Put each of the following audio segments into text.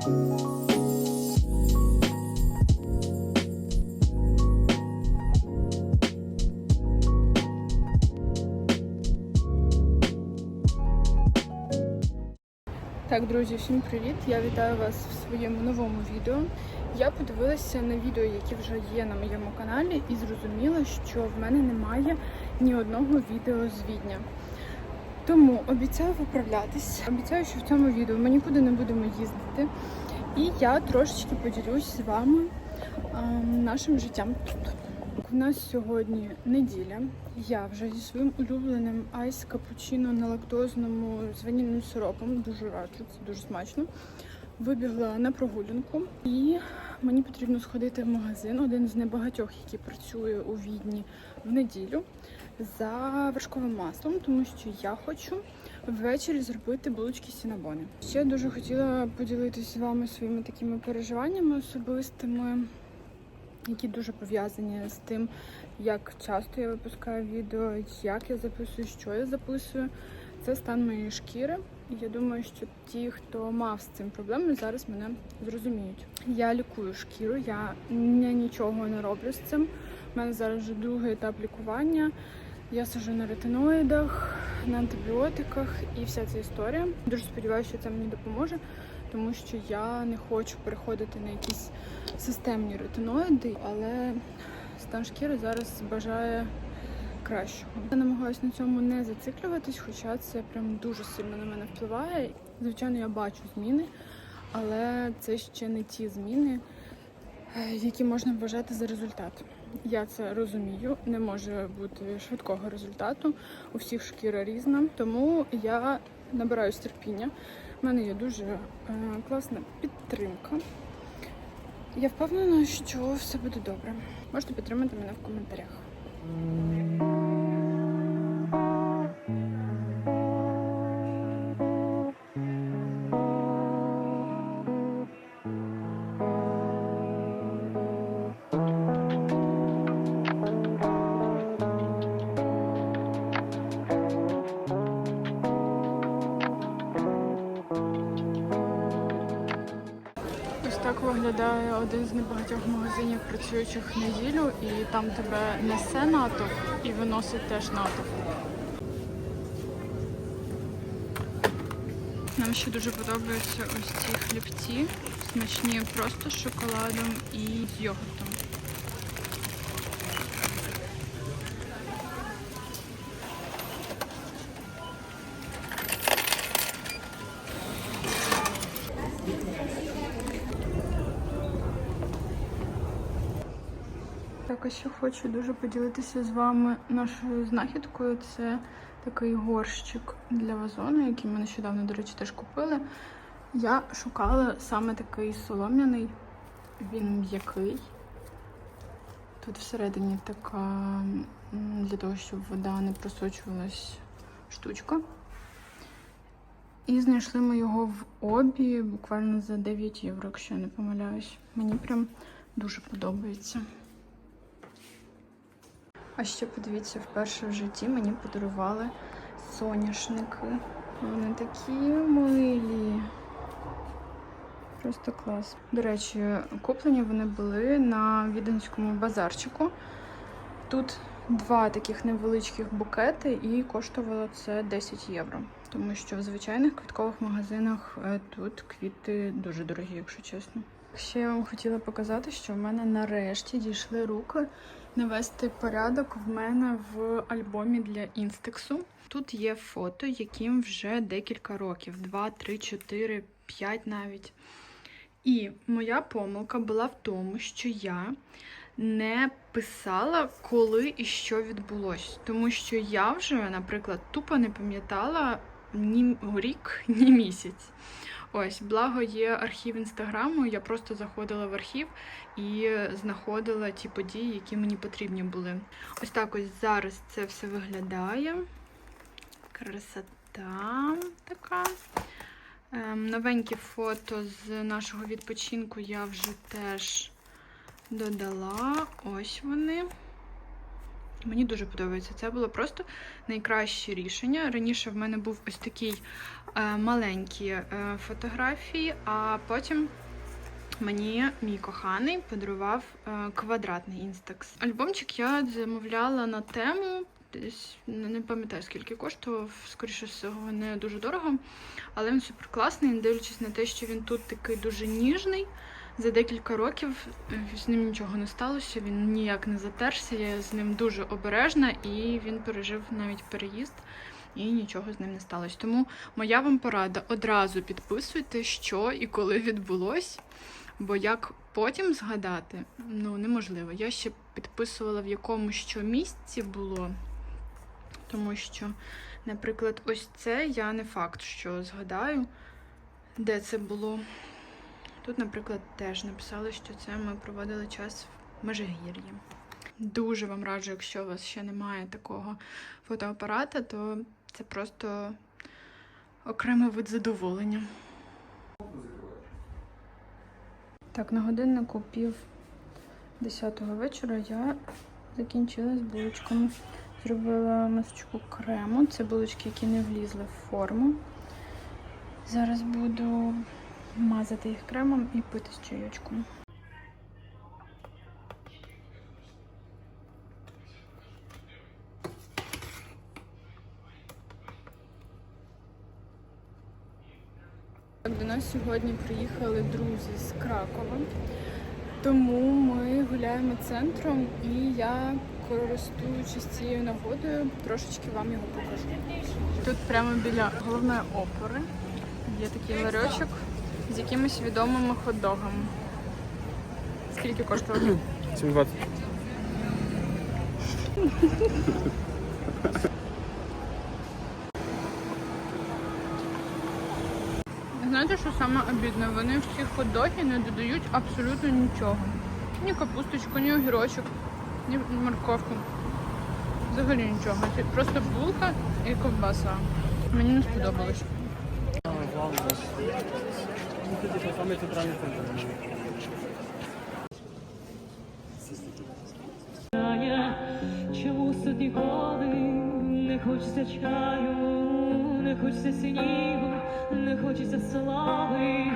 Так, друзі, всім привіт! Я вітаю вас в своєму новому відео. Я подивилася на відео, які вже є на моєму каналі, і зрозуміла, що в мене немає ні одного відео з Відня. Тому обіцяю виправлятись. Обіцяю, що в цьому відео ми нікуди не будемо їздити. І я трошечки поділюсь з вами ем, нашим життям тут. У нас сьогодні неділя. Я вже зі своїм улюбленим айс капучино на лактозному з ванільним сиропом. Дуже раджу, це дуже смачно. Вибігла на прогулянку і мені потрібно сходити в магазин, один з небагатьох, який працює у Відні в неділю, за вершковим маслом, тому що я хочу ввечері зробити булочки сінабони. Ще дуже хотіла поділитися з вами своїми такими переживаннями особистими які дуже пов'язані з тим, як часто я випускаю відео, як я записую, що я записую. Це стан моєї шкіри. Я думаю, що ті, хто мав з цим проблеми, зараз мене зрозуміють. Я лікую шкіру, я ні- нічого не роблю з цим. У мене зараз вже другий етап лікування. Я сижу на ретиноїдах, на антибіотиках і вся ця історія. Дуже сподіваюся, що це мені допоможе, тому що я не хочу переходити на якісь системні ретиноїди, але стан шкіри зараз бажає кращого. Я намагаюся на цьому не зациклюватись, хоча це прям дуже сильно на мене впливає. Звичайно, я бачу зміни, але це ще не ті зміни, е, які можна вважати за результат. Я це розумію, не може бути швидкого результату. У всіх шкіра різна, тому я набираюсь терпіння. У мене є дуже е, класна підтримка. Я впевнена, що все буде добре. Можете підтримати мене в коментарях. Виглядає один з небагатьох магазинів, працюючих неділю, і там тебе несе натовп і виносить теж натовп. Нам ще дуже подобаються ось ці хлібці, смачні просто з шоколадом і з йогуртом. Ще хочу дуже поділитися з вами нашою знахідкою. Це такий горщик для вазону, який ми нещодавно, до речі, теж купили. Я шукала саме такий солом'яний, він м'який. Тут всередині така для того, щоб вода не просочувалась штучка. І знайшли ми його в обі буквально за 9 євро, якщо я не помиляюсь. Мені прям дуже подобається. А ще подивіться, вперше в житті мені подарували соняшники. Вони такі милі. Просто клас. До речі, куплені вони були на віденському базарчику. Тут два таких невеличких букети, і коштувало це 10 євро. Тому що в звичайних квіткових магазинах е, тут квіти дуже дорогі, якщо чесно. Ще я вам хотіла показати, що в мене нарешті дійшли руки навести порядок в мене в альбомі для інстексу. Тут є фото, яким вже декілька років: 2, 3, 4, 5 навіть. І моя помилка була в тому, що я не писала, коли і що відбулось. Тому що я вже, наприклад, тупо не пам'ятала ні рік, ні місяць. Ось, благо є архів інстаграму. Я просто заходила в архів і знаходила ті події, які мені потрібні були. Ось так ось зараз це все виглядає. Красота така. Ем, новенькі фото з нашого відпочинку я вже теж додала. Ось вони. Мені дуже подобається. Це було просто найкраще рішення. Раніше в мене був ось такий е, маленькі е, фотографії, а потім мені мій коханий подарував е, квадратний інстакс. Альбомчик я замовляла на тему. Десь не пам'ятаю, скільки коштував, скоріше всього, не дуже дорого. Але він супер класний, дивлячись на те, що він тут такий дуже ніжний. За декілька років е, з ним нічого не сталося, він ніяк не затерся. Я з ним дуже обережна, і він пережив навіть переїзд, і нічого з ним не сталося. Тому моя вам порада: одразу підписуйте, що і коли відбулось. Бо як потім згадати, ну неможливо. Я ще підписувала в якому що місці було, тому що, наприклад, ось це я не факт, що згадаю, де це було. Тут, наприклад, теж написали, що це ми проводили час в Межигір'ї. Дуже вам раджу, якщо у вас ще немає такого фотоапарата, то це просто окремий вид задоволення. Так, на годиннику пів десятого вечора я закінчила з булочками. Зробила масочку крему. Це булочки, які не влізли в форму. Зараз буду мазати їх кремом і пити з чайочком. До нас сьогодні приїхали друзі з Кракова. Тому ми гуляємо центром і я, користуючись цією нагодою, трошечки вам його покажу. Тут прямо біля головної опори є такий ларьочок з якимись відомими хот-догами. Скільки коштує? 7,20. Знаєте, що саме обідне? Вони в ці хот-доги не додають абсолютно нічого. Ні капусточку, ні огірочок, ні морковку. Взагалі нічого. Це Просто булка і ковбаса. Мені не сподобалось. Саме центральний центр. чому ніколи не хочеться чаю, не хочеться снігу, не хочеться слави,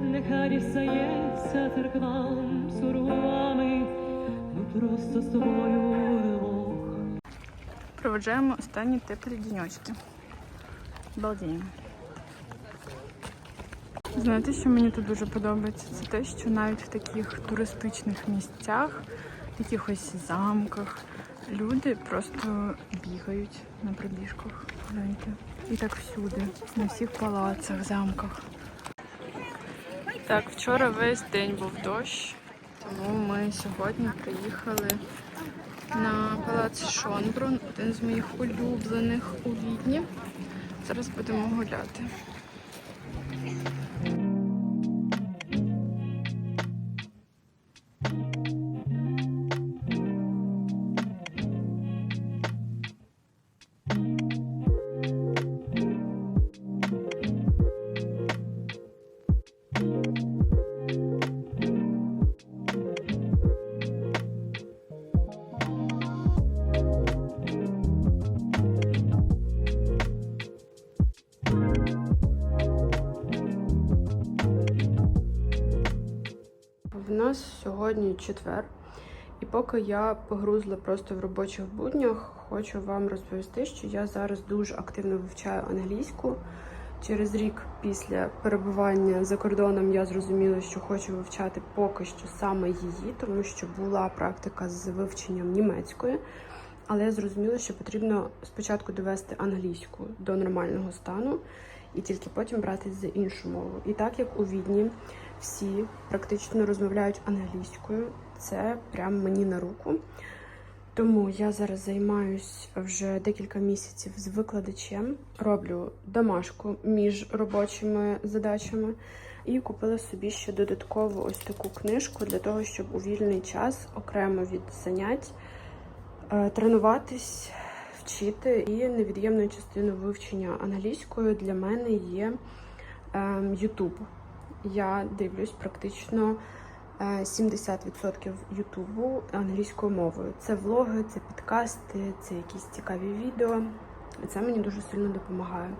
нехай стається церквам сурвами, ми просто з тобою вдвох. Проведжаємо останні теплі діньочки. Балдіємо. Знаєте, що мені тут дуже подобається? Це те, що навіть в таких туристичних місцях, якихось замках, люди просто бігають на пробіжках. Гляньте. І так всюди, на всіх палацах, замках. Так, вчора весь день був дощ, тому ми сьогодні приїхали на палац Шонбрун, один з моїх улюблених у Відні. Зараз будемо гуляти. Нас сьогодні четвер, і поки я погрузла просто в робочих буднях, хочу вам розповісти, що я зараз дуже активно вивчаю англійську. Через рік після перебування за кордоном я зрозуміла, що хочу вивчати поки що саме її, тому що була практика з вивченням німецької. Але я зрозуміла, що потрібно спочатку довести англійську до нормального стану і тільки потім братись за іншу мову. І так як у Відні всі практично розмовляють англійською, це прям мені на руку. Тому я зараз займаюсь вже декілька місяців з викладачем, роблю домашку між робочими задачами і купила собі ще додаткову ось таку книжку для того, щоб у вільний час окремо від занять е, тренуватись, вчити. І невід'ємною частиною вивчення англійською для мене є ем, YouTube. Я дивлюсь практично е, 70% Ютубу англійською мовою. Це влоги, це підкасти, це якісь цікаві відео. І це мені дуже сильно допомагає.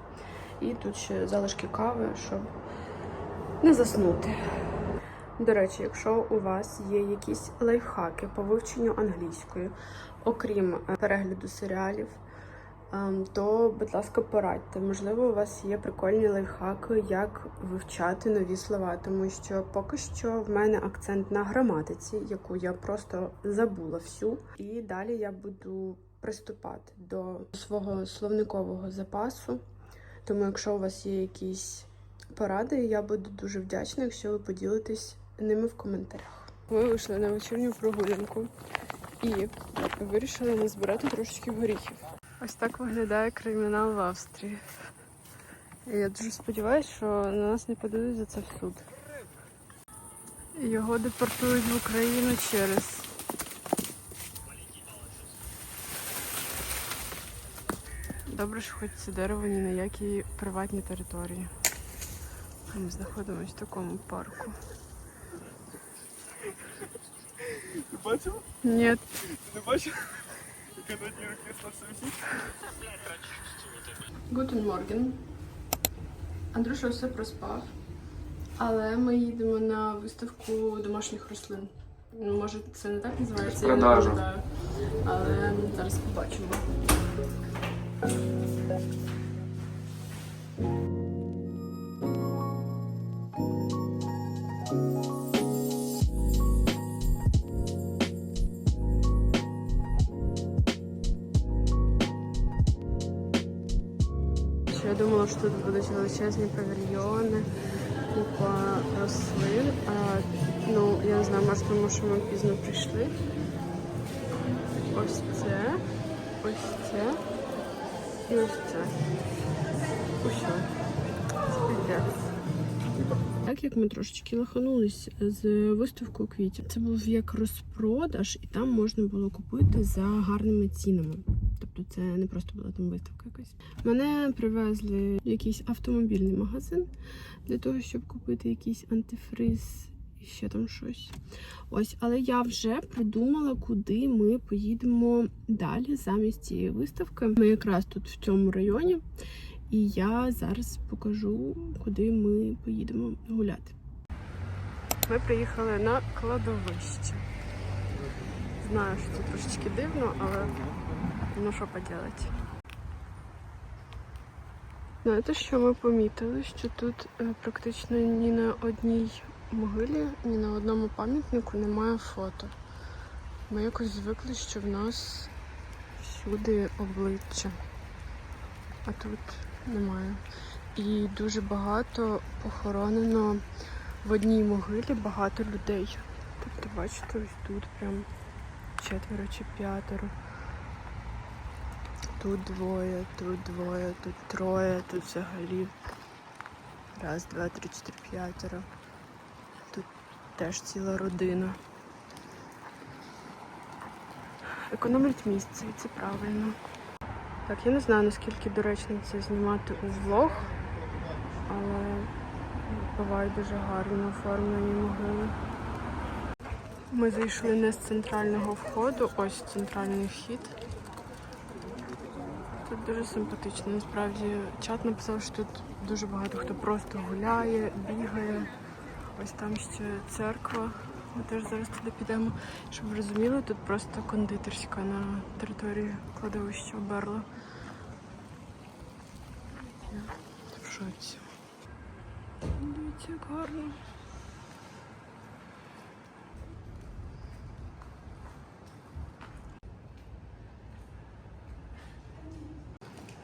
І тут ще залишки кави, щоб не заснути. До речі, якщо у вас є якісь лайфхаки по вивченню англійської, окрім е, перегляду серіалів, то, будь ласка, порадьте. Можливо, у вас є прикольні лайфхаки, як вивчати нові слова, тому що поки що в мене акцент на граматиці, яку я просто забула всю. І далі я буду приступати до свого словникового запасу. Тому, якщо у вас є якісь поради, я буду дуже вдячна, якщо ви поділитесь ними в коментарях. Ми вийшли на вечірню прогулянку і вирішили назбирати трошечки горіхів. Ось так виглядає кримінал в Австрії. І я дуже сподіваюся, що на нас не подадуть за це в суд. Його депортують в Україну через. Добре, що хоч це дерево ні на якій приватній території. Ми знаходимося в такому парку. Ти бачив? Ні, Ти не бачив? Гутен Морген. Андрюша все проспав. Але ми їдемо на виставку домашніх рослин. Ну, може, це не так називається, я не пам'ятаю. Але зараз побачимо. Тут будуть величезні павільйони, купа рослин. А, ну, я не знаю, може тому, що ми пізно прийшли. Ось це, ось це і ось це. Усе. Це. Так як ми трошечки лаханулись з виставкою квітів, це був як розпродаж, і там можна було купити за гарними цінами. Тобто це не просто була там виставка якась. Мене привезли в якийсь автомобільний магазин для того, щоб купити якийсь антифриз і ще там щось. Ось, але я вже придумала, куди ми поїдемо далі замість цієї виставки. Ми якраз тут в цьому районі, і я зараз покажу, куди ми поїдемо гуляти. Ми приїхали на кладовище. Знаю, що це трошечки дивно, але ну що поділати. Знаєте, що ми помітили? Що тут е, практично ні на одній могилі, ні на одному пам'ятнику немає фото. Ми якось звикли, що в нас всюди обличчя, а тут немає. І дуже багато похоронено в одній могилі багато людей. Тобто, бачите, ось тут прям четверо чи п'ятеро. Тут двоє, тут двоє, тут троє, тут взагалі. Раз, два, три, чотири, п'ятеро. Тут теж ціла родина. Економлять місце, і це правильно. Так, я не знаю, наскільки доречно це знімати у влог, але бувають дуже гарно оформлені могили. Ми зайшли не з центрального входу, ось центральний вхід. Тут дуже симпатично. Насправді чат написав, що тут дуже багато хто просто гуляє, бігає. Ось там ще церква. Ми теж зараз туди підемо. Щоб ви розуміли, тут просто кондитерська на території кладовища Берла. Я в шоці. Дивіться, як гарно.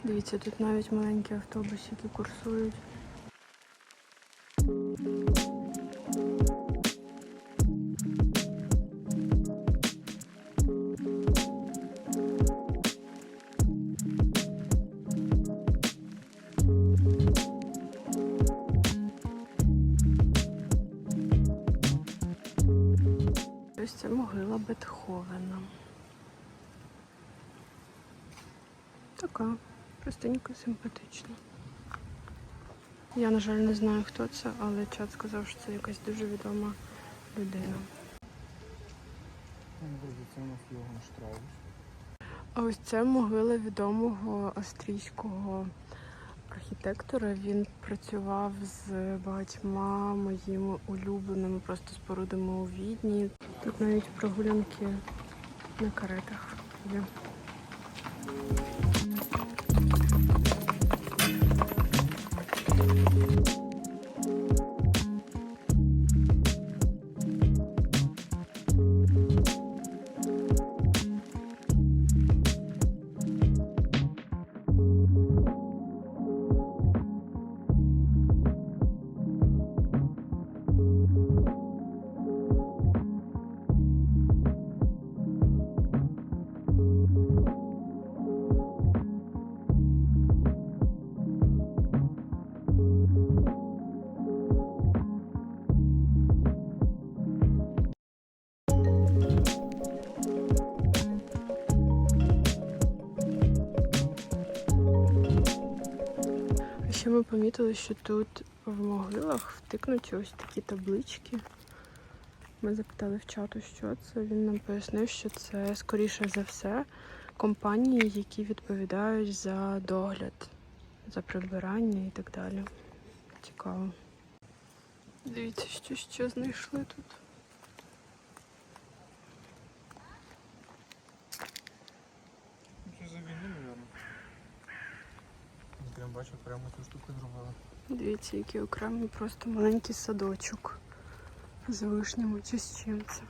Дивіться, тут навіть маленькі автобусики курсують. Ось це могила Бетховена. Така простенька, симпатична. Я, на жаль, не знаю, хто це, але чат сказав, що це якась дуже відома людина. Це у нас Йоган Штраус. А ось це могила відомого австрійського архітектора. Він працював з багатьма моїми улюбленими просто спорудами у Відні. Тут навіть прогулянки на каретах є. Помітили, що тут в могилах втикнуті ось такі таблички. Ми запитали в чату, що це. Він нам пояснив, що це скоріше за все компанії, які відповідають за догляд, за прибирання і так далі. Цікаво. Дивіться, що, що знайшли тут. Це за війну, мабуть. Прямо цю штуку зробили. Дивіться, який окремий просто маленький садочок з вишнями чи з чим це.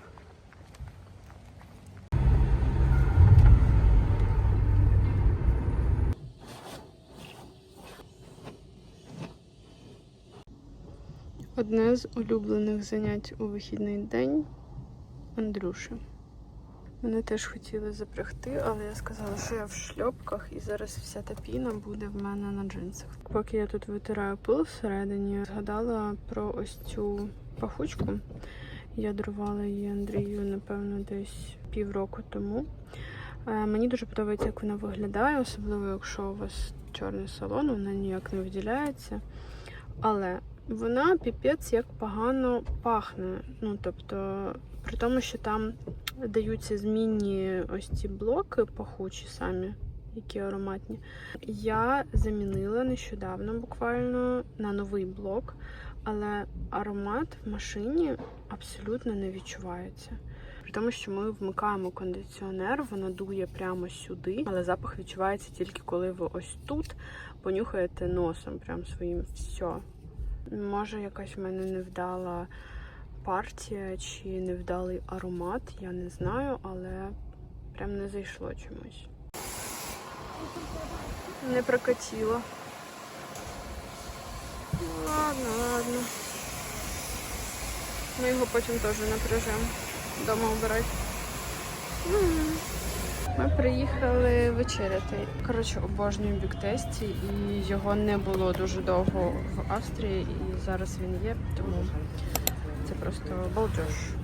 Одне з улюблених занять у вихідний день Андрюші. Мене теж хотіли запрягти, але я сказала, що я в шльопках і зараз вся та піна буде в мене на джинсах. Поки я тут витираю пил всередині, згадала про ось цю пахучку. Я дарувала її Андрію, напевно, десь півроку тому. Е, Мені дуже подобається, як вона виглядає, особливо якщо у вас чорний салон, вона ніяк не виділяється. Але вона піпець як погано пахне. Ну, тобто, при тому, що там даються змінні ось ці блоки пахучі самі, які ароматні. Я замінила нещодавно буквально на новий блок, але аромат в машині абсолютно не відчувається. При тому, що ми вмикаємо кондиціонер, воно дує прямо сюди, але запах відчувається тільки коли ви ось тут понюхаєте носом, прям своїм все. Може, якась в мене невдала партія чи невдалий аромат, я не знаю, але прям не зайшло чомусь. Не прокатіло. Ладно, ладно. Ми його потім теж напряжемо. Дома обирати. Ми приїхали вечеряти. Коротше, обожнюю біктесті, і його не було дуже довго в Австрії, і зараз він є, тому просто балдеж.